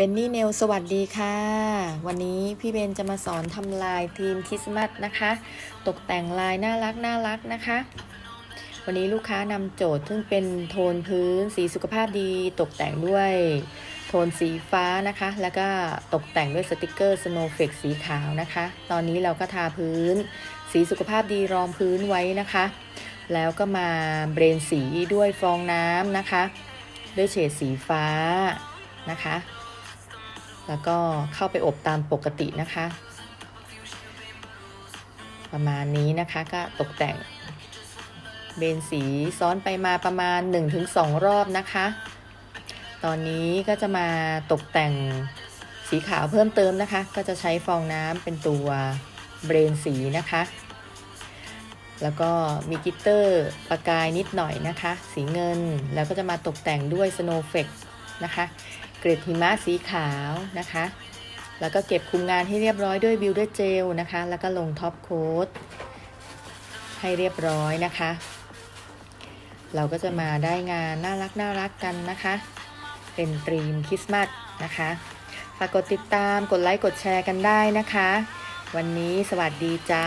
เบนนี่เนลสวัสดีค่ะ วันนี้พี่เบนจะมาสอนทำลายทีมคริสต์มาสนะคะ ตกแต่งลายน่ารักน่ารักนะคะ วันนี้ลูกค้านำโจทย์ซึ่งเป็นโทนพื้นสีสุขภาพดี ตกแต่งด้วยโทนสีฟ้านะคะ แล้วก็ตกแต่งด้วยสติกเกอร์สโนว์เฟกสีขาวนะคะ ตอนนี้เราก็ทาพื้น สีสุขภาพดีรองพื้นไว้นะคะ แล้วก็มาเบรนสีด้วยฟองน้ำนะคะ ด้วยเฉดสีฟ้านะคะ แล้วก็เข้าไปอบตามปกตินะคะ ประมาณนี้นะคะก็ตกแต่งเบนสีซ้อนไปมาประมาณ 1-2 รอบนะคะ ตอนนี้ก็จะมาตกแต่งสีขาวเพิ่มเติมนะคะ ก็จะใช้ฟองน้ำเป็นตัวเบรนสีนะคะ แล้วก็มีกิตเตอร์ประกายนิดหน่อยนะคะ สีเงินแล้วก็จะมาตกแต่งด้วยสโนว์เฟกนะคะ เกรดหิมะสีขาวนะคะ แล้วก็เก็บคุมงานให้เรียบร้อยด้วยบิวเดอร์เจลนะคะ แล้วก็ลงท็อปโค้ดให้เรียบร้อยนะคะ เราก็จะมาได้งานน่ารักน่ารักกันนะคะ เป็นตรีมคริสต์มาสนะคะฝากกดติดตามกดไลค์กดแชร์กันได้นะคะ วันนี้สวัสดีจ้า